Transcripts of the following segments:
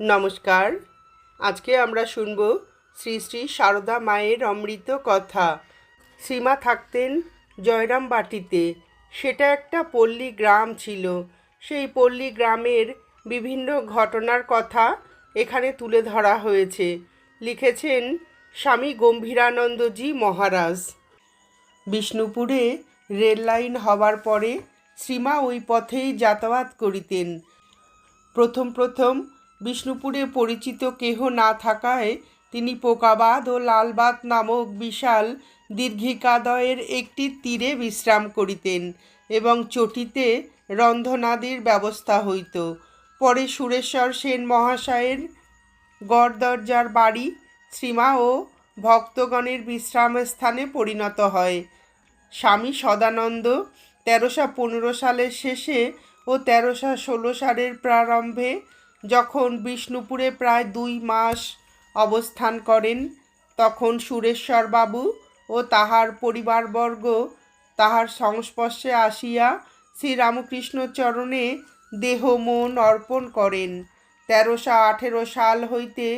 নমস্কার। আজকে আমরা শুনব শ্রী শ্রী সারদা মায়ের অমৃত কথা। শ্রীমা থাকতেন জয়রাম বাটিতে। সেটা একটা পল্লী গ্রাম ছিল। সেই পল্লী গ্রামের বিভিন্ন ঘটনার কথা এখানে তুলে ধরা হয়েছে। লিখেছেন স্বামী গম্ভীরানন্দজি মহারাজ। বিষ্ণুপুরে রেল লাইন হবার পরে শ্রীমা ওই পথেই যাতায়াত করিতেন। প্রথম প্রথম বিষ্ণুপুরে পরিচিত কেহ না থাকায় তিনি পোকাবাদ ও লালবাদ নামক বিশাল দীর্ঘিকাদয়ের একটি তীরে বিশ্রাম করিতেন এবং চটিতে রন্ধনাদির ব্যবস্থা হইত। পরে সুরেশ্বর সেন মহাশয়ের গড়দরজার বাড়ি শ্রীমা ও ভক্তগণের বিশ্রামস্থানে পরিণত হয়। স্বামী সদানন্দ তেরোশো পনেরো সালের শেষে ও তেরোশো ষোলো সালের প্রারম্ভে যখন বিষ্ণুপুরে প্রায় দুই মাস অবস্থান করেন, তখন সুরেশ্বরবাবু ও তাহার পরিবারবর্গ তাহার সংস্পর্শে আসিয়া শ্রীরামকৃষ্ণ চরণে দেহ মন অর্পণ করেন। তেরোশো আঠেরো সাল হইতে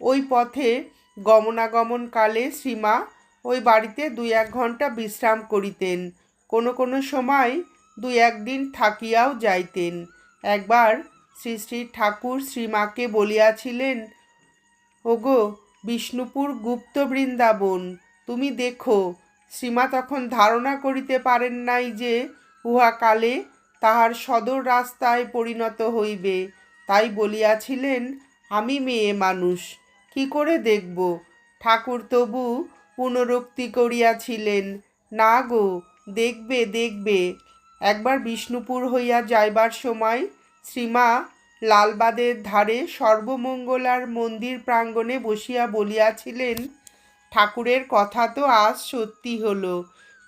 ওই পথে গমনাগমনকালে শ্রীমা ওই বাড়িতে দুই এক ঘণ্টা বিশ্রাম করিতেন। কোনো কোনো সময় দুই একদিন থাকিয়াও যাইতেন। একবার শ্রী শ্রী ঠাকুর শ্রীমাকে বলিয়াছিলেন, ওগো, বিষ্ণুপুর গুপ্ত বৃন্দাবন, তুমি দেখো, শ্রীমা তখন ধারণা করিতে পারেন নাই যে উহা কালে তাহার সদর রাস্তায় পরিণত হইবে। তাই বলিয়াছিলেন, আমি মেয়ে মানুষ, কি করে দেখব? ঠাকুর তবু পুনরুক্তি করিয়াছিলেন। না গো, দেখবে দেখবে, একবার বিষ্ণুপুর হইয়া যাইবার সময় শ্রীমা লালবাদের ধারে সর্বমঙ্গলার মন্দির প্রাঙ্গণে বসিয়া বলিয়াছিলেন, ঠাকুরের কথা তো আজ সত্যি হলো।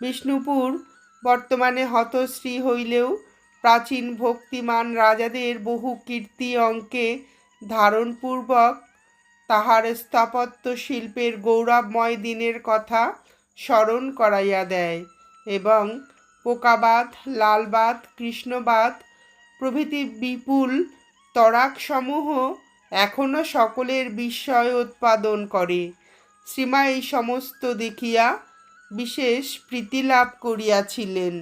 বিষ্ণুপুর বর্তমানে হতশ্রী হইলেও প্রাচীন ভক্তিমান রাজাদের বহু কীর্তি অঙ্কে ধারণপূর্বক তাহার স্থাপত্য শিল্পের গৌরবময় দিনের কথা স্মরণ করাইয়া দেয় এবং পোকাবাদ, লালবাদ, কৃষ্ণবাদ প্রভৃতি বিপুল তরাকসমূহ এখনও সকলের বিস্ময় উৎপাদন করে। শ্রীমা এই সমস্ত দেখিয়া বিশেষ প্রীতিলাভ করিয়াছিলেন।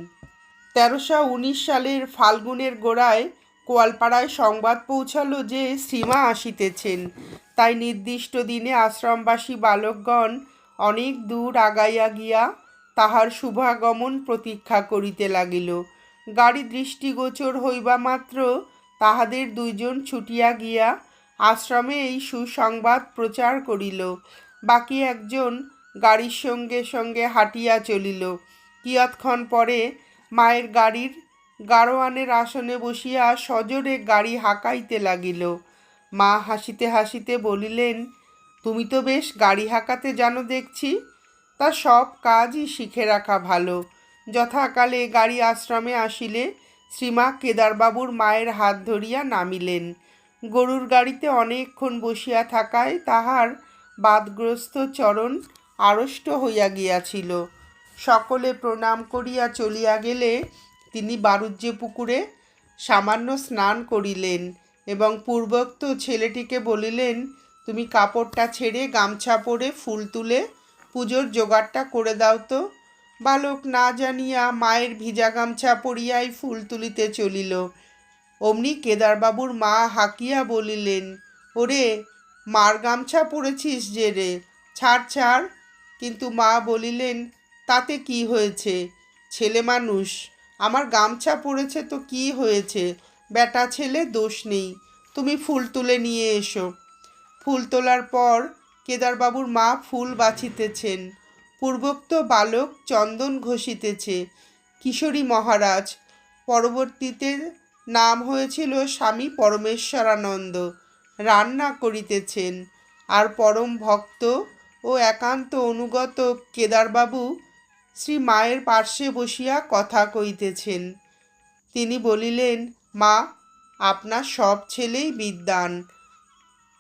তেরোশো উনিশ সালের ফাল্গুনের গোড়ায় কোয়ালপাড়ায় সংবাদ পৌঁছালো যে শ্রীমা আসিতেছেন। তাই নির্দিষ্ট দিনে আশ্রমবাসী বালকগণ অনেক দূর আগাইয়া গিয়া তাহার শুভাগমন প্রতীক্ষা করিতে লাগিল। গাড়ি দৃষ্টিগোচর হইবা মাত্র তাহাদের দুইজন ছুটিয়া গিয়া আশ্রমে এই সুসংবাদ প্রচার করিল। বাকি একজন গাড়ির সঙ্গে সঙ্গে হাঁটিয়া চলিল। কিয়ৎক্ষণ পরে মায়ের গাড়ির গাড়োয়ানের আসনে বসিয়া সজোরে গাড়ি হাঁকাইতে লাগিল। মা হাসিতে হাসিতে বলিলেন, তুমি তো বেশ গাড়ি হাঁকাতে জানো দেখছি, তা সব কাজই শিখে রাখা ভালো। যথাকালে গাড়ি আশ্রমে আসিলে শ্রীমা কেদারবাবুর মায়ের হাত ধরিয়া নামিলেন। গরুর গাড়িতে অনেকক্ষণ বসিয়া থাকায় তাহার বাদগ্রস্ত চরণ আড়ষ্ট হইয়া গিয়াছিল। সকলে প্রণাম করিয়া চলিয়া গেলে তিনি বারুজ্যে পুকুরে সামান্য স্নান করিলেন এবং পূর্বোক্ত ছেলেটিকে বলিলেন, তুমি কাপড়টা ছেড়ে গামছা পরে ফুল তুলে পুজোর জোগাড়টা করে দাও তো। বালক না জানিয়া মায়ের ভিজা গামছা পরিয়াই ফুল তুলিতে চলিল। অমনি কেদারবাবুর মা হাকিয়া বলিলেন, ওরে, মার গামছা পরেছিস যে রে? ছাড় ছাড়। কিন্তু মা বলিলেন, তাতে কি হয়েছে? ছেলে মানুষ, আমার গামছা পড়েছে তো কি হয়েছে? বেটা ছেলে দোষ নেই, তুমি ফুল তুলে নিয়ে এসো। ফুল তোলার পর কেদারবাবুর মা ফুল বাছিতেছেন। পূর্বোক্ত বালক চন্দন ঘষিতেছে। কিশোরী মহারাজ, পরবর্তীতে নাম হয়েছিল স্বামী পরমেশ্বরানন্দ। রান্না করিতেছেন। আর পরম ভক্ত ও একান্ত অনুগত কেদারবাবু শ্রী মায়ের পার্শ্বে বসিয়া কথা কইতেছেন। তিনি বলিলেন, মা, আপনার সব ছেলেই বিদ্বান।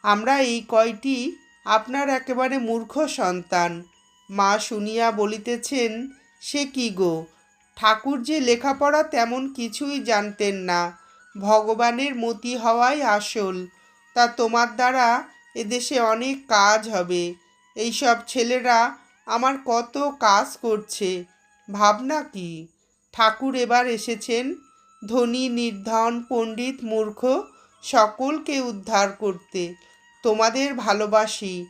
আমরা এই কয়টি আপনার একেবারে মূর্খ সন্তান। মা শুনিয়া বলিতেছেন, সে কি গো? ঠাকুর যে লেখাপড়া তেমন কিছুই জানতেন না। ভগবানের মতি হওয়াই আসল। তা তোমার দ্বারা এদেশে অনেক কাজ হবে। এইসব ছেলেরা আমার কত কাজ করছে। ভাবনা কি? ঠাকুর এবার এসেছেন। ধনী, নির্ধন, পণ্ডিত, মূর্খ, সকলকে উদ্ধার করতে। তোমাদের ভালোবাসি।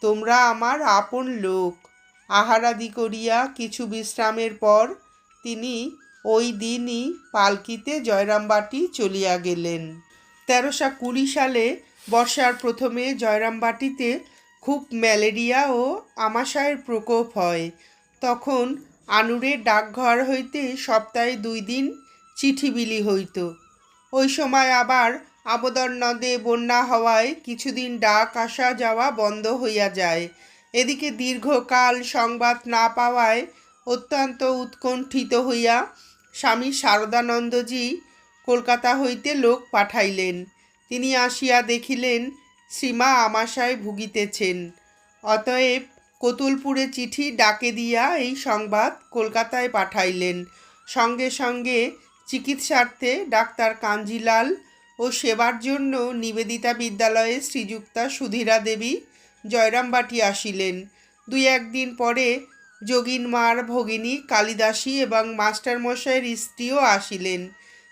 তোমরা আমার আপন লোক। আহারাদি করিয়া কিছু বিশ্রামের পর তিনি ওই দিনই পালকিতে জয়রামবাটি চলিয়া গেলেন। তেরোশো কুড়ি সালে বর্ষার প্রথমে জয়রামবাটিতে খুব ম্যালেরিয়া ও আমাশয়ের প্রকোপ হয়। তখন আনুরের ডাকঘর হইতে সপ্তাহে দুই দিন চিঠি বিলি হইত। ওই সময় আবার আবদর নদে বন্যা হওয়ায় কিছুদিন ডাক আসা যাওয়া বন্ধ হইয়া যায়। এদিকে দীর্ঘকাল সংবাদ না পাওয়ায় অত্যন্ত উৎকণ্ঠিত হইয়া স্বামী শারদানন্দজি কলকাতা হইতে লোক পাঠাইলেন। তিনি আসিয়া দেখিলেন শ্রীমা আমাশায় ভুগিতেছেন। অতএব কতুলপুরে চিঠি ডাকে দিয়া এই সংবাদ কলকাতায় পাঠাইলেন। সঙ্গে সঙ্গে চিকিৎসার্থে ডাক্তার কাঞ্জিলাল ও সেবার জন্য নিবেদিতা বিদ্যালয়ে শ্রীযুক্তা সুধীরা দেবী জয়রামবাটি আসিলেন। দুই একদিন পরে যোগিনমার ভগিনী কালিদাসী এবং মাস্টারমশাইয়ের স্ত্রীও আসিলেন।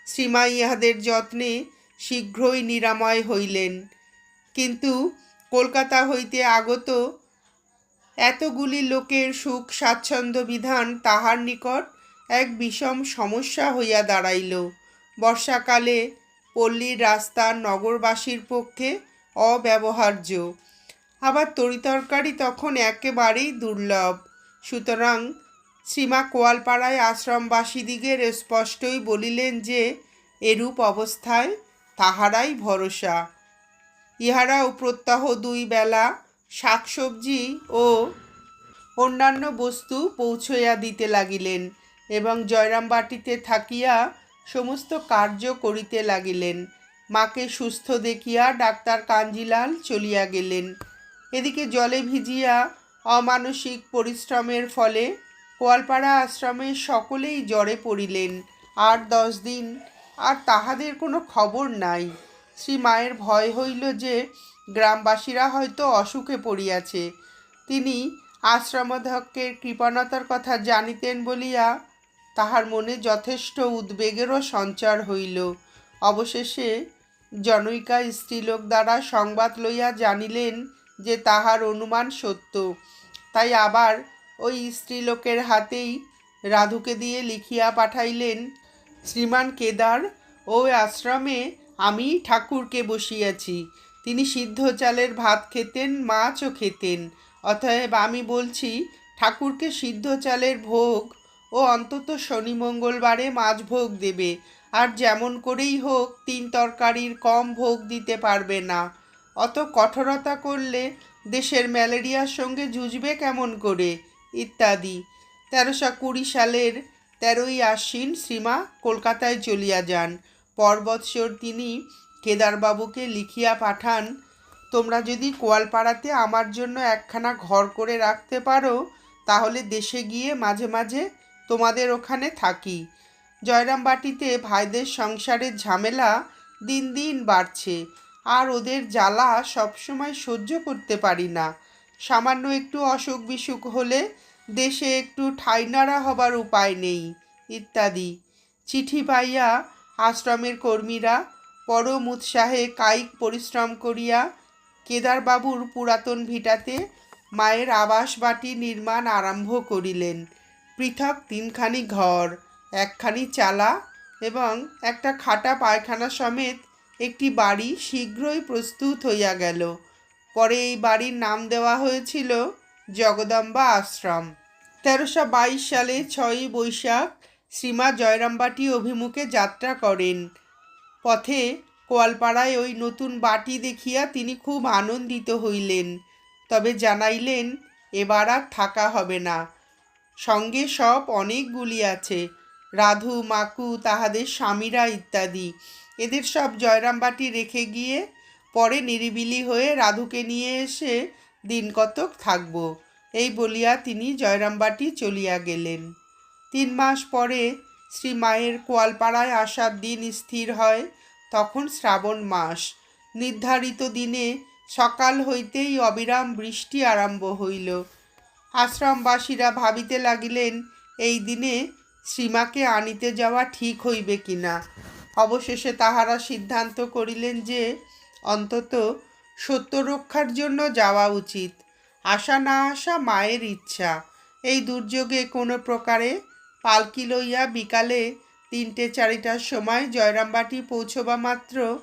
শ্রীমা ইহাদের যত্নে শীঘ্রই নিরাময় হইলেন। কিন্তু কলকাতা হইতে আগত এতগুলি লোকের সুখ স্বাচ্ছন্দ্য বিধান তাহার নিকট এক বিষম সমস্যা হইয়া দাঁড়াইল। বর্ষাকালে পল্লীর রাস্তা নগরবাসীর পক্ষে অব্যবহার্য। আবার তরিতরকারি তখন একেবারেই দুর্লভ। সুতরাং শ্রীমা কোয়ালপাড়ায় আশ্রমবাসীদিগের স্পষ্টই বলিলেন যে, এরূপ অবস্থায় তাহারাই ভরসা। ইহারাও প্রত্যহ দুই বেলা শাকসবজি ও অন্যান্য বস্তু পৌঁছইয়া দিতে লাগিলেন এবং জয়রামবাটিতে থাকিয়া সমস্ত কার্য করিতে লাগিলেন। মাকে সুস্থ দেখিয়া ডাক্তার কাঞ্জিলাল চলিয়া গেলেন। এদিকে জলে ভিজিয়া অমানসিক পরিশ্রমের ফলে কোয়ালপাড়া আশ্রমের সকলেই জ্বরে পড়িলেন। আর দশ দিন, আর তাহাদের কোনো খবর নাই। শ্রী মায়ের ভয় হইল যে গ্রামবাসীরা হয়তো অসুখে পড়িয়াছে। তিনি আশ্রমধ্যক্ষের কৃপণতার কথা জানিতেন বলিয়া তাহার মনে যথেষ্ট উদ্বেগেরও সঞ্চার হইল। অবশেষে জনৈকা স্ত্রীলোক দ্বারা সংবাদ লইয়া জানিলেন যে তাহার অনুমান সত্য। তাই আবার ওই স্ত্রীলোকের হাতেই রাধুকে দিয়ে লিখিয়া পাঠাইলেন, শ্রীমান কেদার ওই আশ্রমে আমি ঠাকুরকে বসিয়াছি। তিনি সিদ্ধ চালের ভাত খেতেন, মাছও খেতেন। অতএব আমি বলছি, ঠাকুরকে সিদ্ধ চালের ভোগ ও অন্তত শনি মঙ্গলবারে মাছ ভোগ দেবে। আর যেমন করেই হোক, তিন তরকারির কম ভোগ দিতে পারবে না। অত কঠোরতা করলে দেশের ম্যালেরিয়ার সঙ্গে জুঝবে কেমন করে? ইত্যাদি। তেরোশো কুড়ি সালের তেরোই আশ্বিন শ্রীমা কলকাতায় চলিয়া যান। পরবৎসর তিনি কেদারবাবুকে লিখিয়া পাঠান, তোমরা যদি কোয়ালপাড়াতে আমার জন্য একখানা ঘর করে রাখতে পারো, তাহলে দেশে গিয়ে মাঝে মাঝে তোমাদের ওখানে থাকি। জয়রামবাটিতে ভাইদের সংসারের ঝামেলা দিন দিন বাড়ছে। আর ওদের জ্বালা সবসময় সহ্য করতে পারি না। সামান্য একটু অসুখ বিসুখ হলে দেশে একটু ঠাইনাড়া হবার উপায় নেই, ইত্যাদি। চিঠি পাইয়া আশ্রমের কর্মীরা পরম উৎসাহে কায়িক পরিশ্রম করিয়া কেদারবাবুর পুরাতন ভিটাতে মায়ের আবাস বাটি নির্মাণ আরম্ভ করিলেন। পৃথক তিনখানি ঘর, একখানি চালা এবং একটা খাটা পায়খানা সমেত একটি বাড়ি শীঘ্রই প্রস্তুত হইয়া গেল। পরে এই বাড়ির নাম দেওয়া হয়েছিল জগদম্বা আশ্রম। তেরোশো বাইশ সালে ছয়ই বৈশাখ শ্রীমা জয়রামবাটি অভিমুখে যাত্রা করেন। পথে কোয়ালপাড়ায় ওই নতুন বাটি দেখিয়া তিনি খুব আনন্দিত হইলেন। তবে জানাইলেন, এবার আর থাকা হবে না। সঙ্গে সব অনেকগুলি আছে। রাধু, মাকু, তাহাদের স্বামীরা ইত্যাদি। এদের সব জয়রামবাটি রেখে গিয়ে পরে নিরিবিলি হয়ে রাধুকে নিয়ে এসে দিন কতক থাকব। এই বলিয়া তিনি জয়রামবাটি চলিয়া গেলেন। তিন মাস পরে শ্রী মায়ের কোয়ালপাড়ায় আসার দিন স্থির হয়, তখন শ্রাবণ মাস। নির্ধারিত দিনে সকাল হইতেই অবিরাম বৃষ্টি আরম্ভ হইল। আশ্রমবাসীরা ভাবিতে লাগিলেন, এই দিনে শ্রীমাকে আনিতে যাওয়া ঠিক হইবে কিনা। অবশেষে তাহারা সিদ্ধান্ত করিলেন যে অন্তত সত্য রক্ষার জন্য যাওয়া উচিত। আসা না আসা মায়ের ইচ্ছা। এই দুর্যোগে কোনো প্রকারে পালকি লইয়া বিকালে তিনটে চারিটার সময় জয়রামবাটি পৌঁছবা মাত্র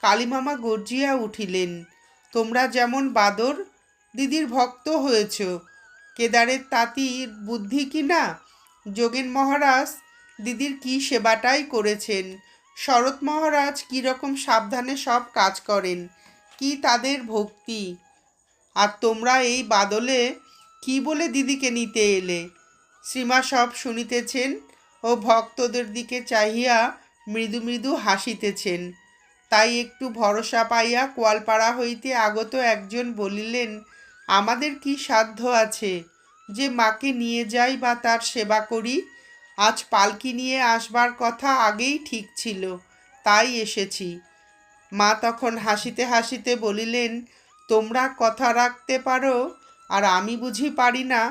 কালীমামা গর্জিয়া উঠিলেন। তোমরা যেমন বাদর, দিদির ভক্ত হয়েছ। কেদারের তাঁতির বুদ্ধি কি না? যোগেন মহারাজ দিদির কি সেবাটাই করেছেন? শরৎ মহারাজ কীরকম সাবধানে সব কাজ করেন, কি তাদের ভক্তি? আর তোমরা এই বাদলে কি বলে দিদিকে নিতে এলে? শ্রীমা সব শুনিতেছেন ও ভক্তদের দিকে চাহিয়া মৃদু মৃদু হাসিতেছেন। তাই একটু ভরসা পাইয়া কোয়ালপাড়া হইতে আগত একজন বলিলেন, আমাদের কি সাধ্য আছে যে মাকে নিয়ে যাই বা তার সেবা করি? আজ পালকি নিয়ে আসবার কথা আগেই ঠিক ছিল, তাই এসেছি। মা তখন হাসিতে হাসিতে বলিলেন, তোমরা কথা রাখতে পারো, আর আমি বুঝি পারি না।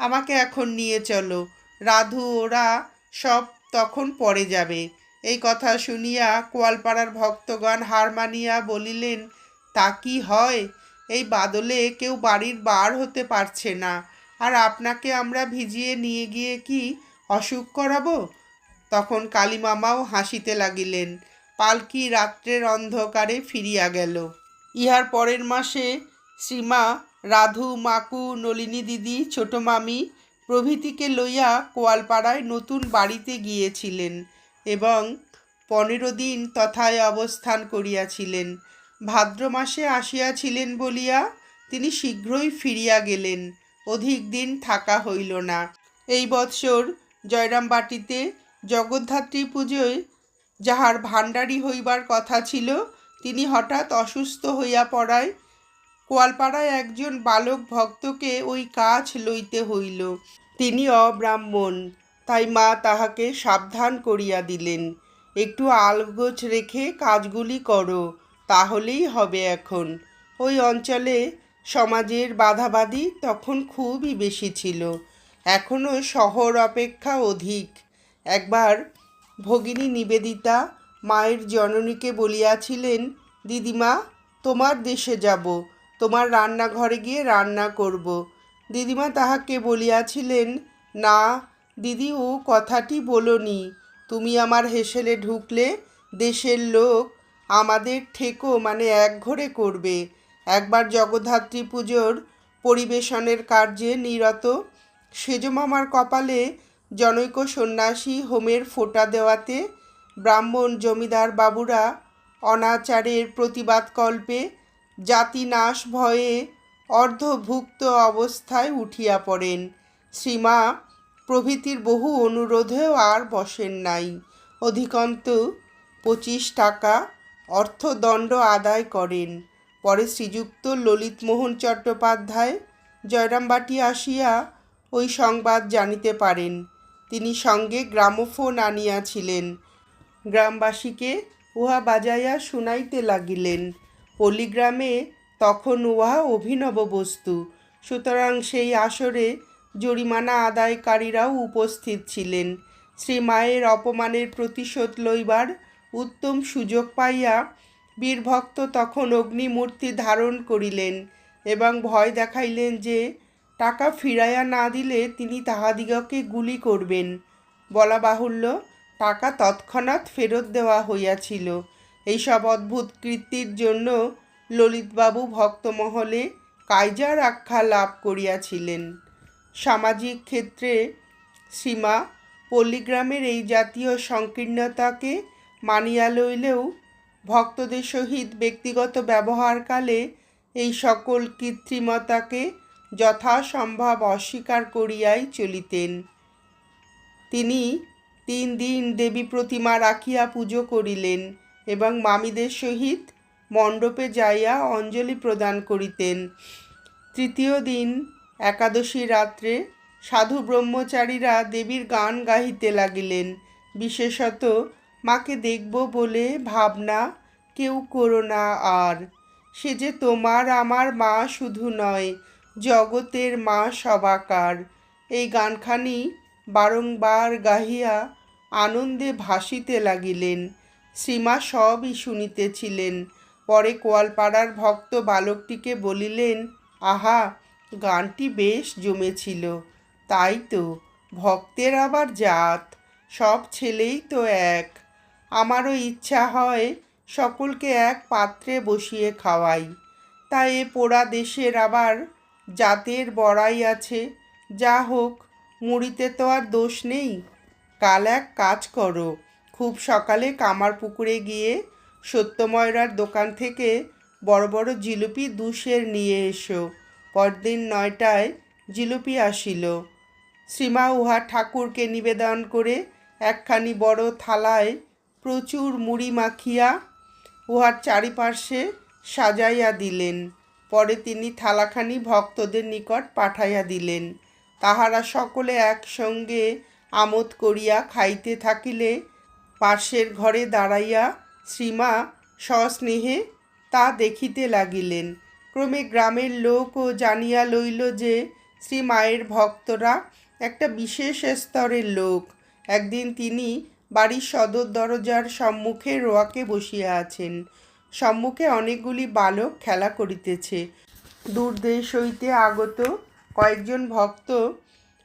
আমাকে এখন নিয়ে চলো, রাধু, ওরা সব তখন পরে যাবে। এই কথা শুনিয়া কোয়ালপাড়ার ভক্তগণ হার মানিয়া বলিলেন, তা কি হয়? এই বাদলে কেউ বাড়ির বার হতে পারছে না। আর আপনাকে আমরা ভিজিয়ে নিয়ে গিয়ে কি অসুখ করাবো? তখন কালীমামাও হাসিতে লাগিলেন। পালকি রাত্রের অন্ধকারে ফিরিয়া গেল। ইহার পরের মাসে শ্রীমা রাধু, মাকু, নলিনী দিদি, ছোট মামি প্রভৃতিকে লইয়া কোয়ালপাড়ায় নতুন বাড়িতে গিয়েছিলেন এবং পনেরো দিন তথায় অবস্থান করিয়াছিলেন। ভাদ্র মাসে আসিয়াছিলেন বলিয়া তিনি শীঘ্রই ফিরিয়া গেলেন, অধিক দিন থাকা হইল না। এই বৎসর জয়রামবাটিতে জগদ্ধাত্রী পুজোয় যাহার ভাণ্ডারী হইবার কথা ছিল, তিনি হঠাৎ অসুস্থ হইয়া পড়ায় কোয়ালপাড়ায় একজন বালক ভক্তকে ওই কাজ লইতে হইল। তিনি অব্রাহ্মণ, তাই মা তাহাকে সাবধান করিয়া দিলেন। একটু আলগোছ রেখে কাজগুলি করো, তাহলেই হবে এখন। ওই অঞ্চলে সমাজের বাধাবাধি তখন খুবই বেশি ছিল। এখনও শহর অপেক্ষা অধিক। একবার ভগিনী নিবেদিতা মায়ের জননীকে বলিয়াছিলেন, দিদিমা, তোমার দেশে যাব, তোমার রান্নাঘরে গিয়ে রান্না করব। দিদিমা তাহাকে বলিয়াছিলেন, না, দিদি ও কথাটি বলনি। তুমি আমার হেসেলে ঢুকলে দেশের লোক আমাদের ঠেকো মানে এক ঘরে করবে। একবার জগদ্ধাত্রী পুজোর পরিবেশনের কার্যে নিরত সেজমামার কপালে জনৈক সন্ন্যাসী হোমের ফোঁটা দেওয়াতে ব্রাহ্মণ জমিদার বাবুরা অনাচারের প্রতিবাদ কল্পে জাতি নাশ ভয়ে অর্ধভুক্ত অবস্থায় উঠিয়া পড়েন। শ্রীমা, প্রভৃতির বহু অনুরোধেও আর বসেন নাই। অধিকন্তু পঁচিশ টাকা অর্থদণ্ড আদায় করেন। পরে শ্রীযুক্ত ললিতমোহন চট্টোপাধ্যায় জয়রামবাটি আসিয়া ওই সংবাদ জানিতে পারেন। তিনি সঙ্গে গ্রামোফোন আনিয়াছিলেন। গ্রামবাসীকে উহা বাজাইয়া শুনাইতে লাগিলেন। পলিগ্রামে তখন উহা অভিনব বস্তু। সুতরাং সেই আসরে জরিমানা আদায়কারীরাও উপস্থিত ছিলেন। শ্রী মায়ের অপমানের প্রতিশোধ লইবার উত্তম সুযোগ পাইয়া বীরভক্ত তখন অগ্নিমূর্তি ধারণ করিলেন এবং ভয় দেখাইলেন যে টাকা ফিরাইয়া না দিলে তিনি তাহাদিগকে গুলি করবেন। বলা বাহুল্য, টাকা তৎক্ষণাৎ ফেরত দেওয়া হইয়াছিল। এইসব অদ্ভুত কৃত্তির জন্য ললিতবাবু ভক্তমহলে কাইজার আখ্যা লাভ করিয়াছিলেন। সামাজিক ক্ষেত্রে সীমা পল্লীগ্রামের এই জাতীয় সংকীর্ণতাকে মানিয়া লইলেও ভক্তদের সহিত ব্যক্তিগত ব্যবহারকালে এই সকল কৃত্রিমতাকে যথাসম্ভব অস্বীকার করিয়াই চলিতেন। তিনি তিন দিন দেবী প্রতিমা রাখিয়া পুজো করিলেন এবং মামিদের সহিত মণ্ডপে যাইয়া অঞ্জলি প্রদান করিতেন। তৃতীয় দিন একাদশী রাত্রে সাধু ব্রহ্মচারীরা দেবীর গান গাহিতে লাগিলেন। বিশেষত, মাকে দেখব বলে ভাবনা কেউ করো না আর। সে যে তোমার, আমার মা শুধু নয় জগতের মা সবাকার। এই গানখানি বারংবার গাহিয়া আনন্দে ভাসিতে লাগিলেন। শ্রীমা সবই শুনিতেছিলেন। পরে কোয়ালপাড়ার ভক্ত বালকটিকে বলিলেন, আহা, গানটি বেশ জমেছিল। তাই তো, ভক্তের আবার জাত, সব ছেলেই তো এক। আমারও ইচ্ছা হয় সকলকে এক পাত্রে বসিয়ে খাওয়াই। তা এ পোড়া দেশের আবার জাতের বড়াই আছে। যা হোক, মুড়িতে তো আর দোষ নেই। কাল এক কাজ করো। খুব সকালে কামার পুকুরে গিয়ে সত্যময়রার দোকান থেকে বড় বড় জিলিপি দুশের নিয়ে এসো। পরদিন নয়টায় জিলিপি আসিল। শ্রীমা উহা ঠাকুরকে নিবেদন করে একখানি বড় থালায় প্রচুর মুড়ি মাখিয়া উহার চারিপার্শ্বে সাজাইয়া দিলেন। পরে তিনি থালাখানি ভক্তদের নিকট পাঠাইয়া দিলেন। তাহারা সকলে একসঙ্গে আমোদ করিয়া খাইতে থাকিলে পাশের ঘরে দাঁড়াইয়া শ্রীমা সস্নেহে তা দেখিতে লাগিলেন। ক্রমে গ্রামের লোকও জানিয়া লইল যে শ্রী মায়ের ভক্তরা একটা বিশেষ স্তরের লোক। একদিন তিনি বাড়ির সদর দরজার সম্মুখে রোয়াকে বসিয়া আছেন। সম্মুখে অনেকগুলি বালক খেলা করিতেছে। দূর দেশ হইতে আগত কয়েকজন ভক্ত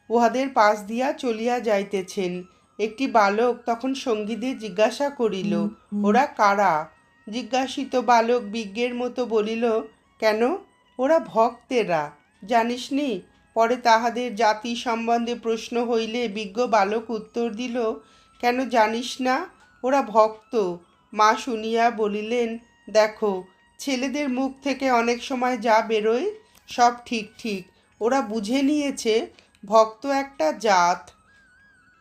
উহাদের পাশ দিয়া চলিয়া যাইতেছেন। একটি বালক তখন সঙ্গীদের জিজ্ঞাসা করিল ওরা কারা? জিজ্ঞাসিত বালক বিজ্ঞের মতো বলিল কেন? ওরা ভক্তেরা। জানিস নি পরে তাহাদের জাতি সম্বন্ধে প্রশ্ন হইলে বিজ্ঞ বালক উত্তর দিল কেন জানিস না? ওরা ভক্ত। মা শুনিয়া বলিলেন দেখো, ছেলেদের মুখ থেকে অনেক সময় যা বেরোয় সব ঠিক ঠিক। ওরা বুঝে নিয়েছে ভক্ত একটা জাত।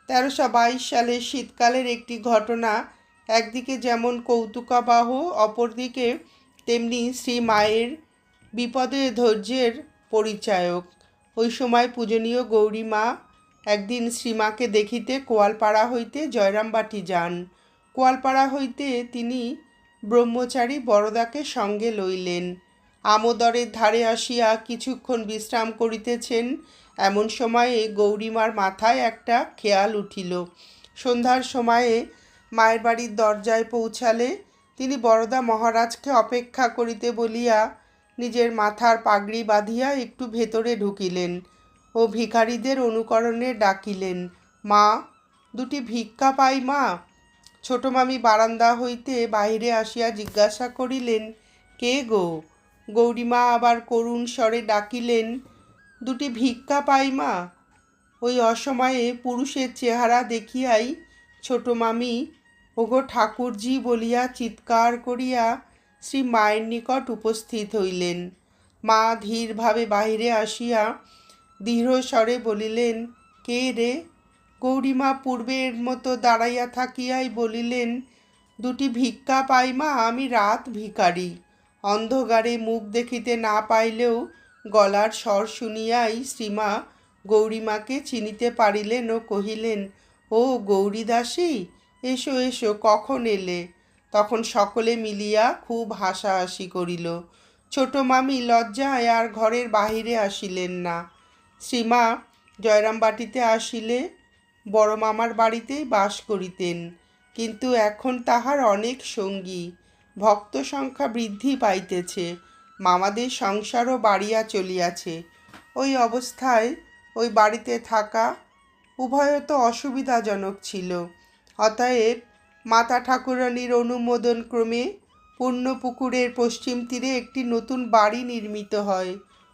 তেরোশো বাইশ সালে শীতকালের একটি ঘটনা, একদিকে যেমন কৌতুকাবাহ, অপরদিকে তেমনি শ্রী মায়ের বিপদে ধৈর্যের পরিচায়ক। ওই সময় পূজনীয় গৌরী মা একদিন শ্রীমাকে দেখিতে কোয়ালপাড়া হইতে জয়রামবাটি যান। কোয়ালপাড়া হইতে তিনি ব্রহ্মচারী বরদাকে সঙ্গে লইলেন। আমোদরের ধারে আসিয়া কিছুক্ষণ বিশ্রাম করিতেছেন। এমন সময়ে গৌরীমার মাথায় একটা খেয়াল উঠিল। সন্ধ্যার সময়ে মায়ের বাড়ির দরজায় পৌঁছালে তিনি বরদা মহারাজকে অপেক্ষা করিতে বলিয়া নিজের মাথার পাগড়ি বাঁধিয়া একটু ভেতরে ঢুকিলেন ও ভিখারিদের অনুকরণে ডাকিলেন, মা, দুটি ভিক্ষা পাই মা? ছোট মামি বারান্দা হইতে বাহিরে আসিয়া জিজ্ঞাসা করিলেন, কে গো? গৌরীমা আবার করুণ স্বরে ডাকিলেন, দুটি ভিক্ষা পাই মা? ওই অসময়ে পুরুষের চেহারা দেখিয়াই ছোট মামি, ওগো ঠাকুরজি বলিয়া চিৎকার করিয়া শ্রী মায়ের নিকট উপস্থিত হইলেন। মা ধীরভাবে বাহিরে আসিয়া দৃঢ় স্বরে বলিলেন, কে রে? গৌরীমা পূর্বের মতো দাঁড়াইয়া থাকিয়াই বলিলেন, দুটি ভিক্ষা পাই মা, আমি রাত ভিখারি। অন্ধকারে মুখ দেখিতে না পাইলেও গলার স্বর শুনিয়াই শ্রীমা গৌরীমাকে চিনিতে পারিলেন ও কহিলেন, ও গৌরীদাসী, এসো এসো, কখন এলে? তখন সকলে মিলিয়া খুব হাসাহাসি করিল। ছোট মামি, লজ্জায় আর ঘরের বাহিরে আসিলেন না। শ্রীমা জয়রামবাটিতে আসিলে বড় মামার বাড়িতেই বাস করিতেন, কিন্তু এখন তাহার অনেক সঙ্গী। ভক্ত সংখ্যা বৃদ্ধি পাইতেছে, মামাদের সংসারও বাড়িয়া চলিয়াছে। ওই অবস্থায় ওই বাড়িতে থাকা উভয় তো অসুবিধাজনক ছিল। অতএব মাতা ঠাকুরানীর অনুমোদন ক্রমে পূর্ণপুকুরের পশ্চিম তীরে একটি নতুন বাড়ি নির্মিত হয়।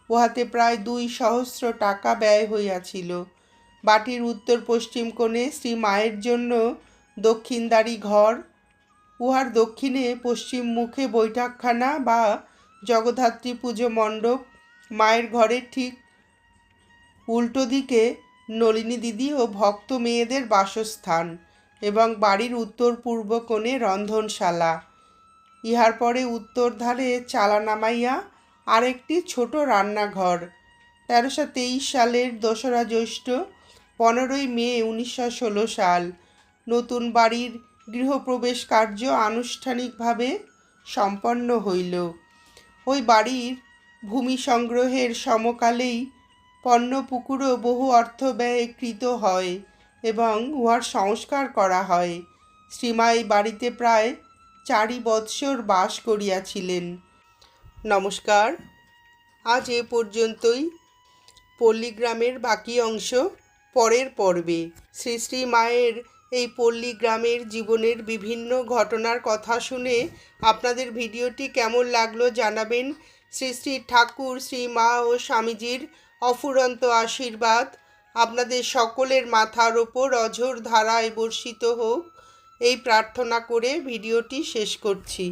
উহাতে প্রায় দুই সহস্র টাকা ব্যয় হইয়াছিল। বাটির উত্তর পশ্চিম কোণে শ্রী মায়ের জন্য দক্ষিণদারি ঘর। উহার দক্ষিণে পশ্চিম মুখে বৈঠকখানা বা জগদ্ধাত্রী পুজো মণ্ডপ। মায়ের ঘরের ঠিক উল্টো দিকে নলিনী দিদি ও ভক্ত মেয়েদের বাসস্থান এবং বাড়ির উত্তর পূর্ব কোণে রন্ধনশালা। ইহার পরে উত্তর ধারে চালা নামাইয়া আরেকটি ছোট রান্নাঘর। তেরোশো তেইশ সালের দোসরা জ্যৈষ্ঠ পনেরোই মে উনিশশো ষোলো সাল, নতুন বাড়ির গৃহপ্রবেশ কার্য আনুষ্ঠানিকভাবে সম্পন্ন হইল। ওই বাড়ির ভূমি সংগ্রহের সমকালেই পণ্যপুকুরও বহু অর্থ ব্যয়ে কৃত হয় এবং উহার সংস্কার করা হয়। শ্রীমা এই বাড়িতে প্রায় চারি বৎসর বাস করিয়াছিলেন। নমস্কার। আজ এ পর্যন্তই। পল্লীগ্রামের বাকি অংশ পরের পর্বে। শ্রী শ্রী মায়ের এই পল্লী গ্রামের জীবনের বিভিন্ন ঘটনার কথা শুনে আপনাদের ভিডিওটি কেমন লাগল জানাবেন। শ্রী শ্রী ঠাকুর, শ্রী মা ও স্বামীজির অফুরন্ত আশীর্বাদ। আপনাদের সকলের মাথার ওপর অঝোর ধারায় বর্ষিত হোক। এই প্রার্থনা করে ভিডিওটি শেষ করছি।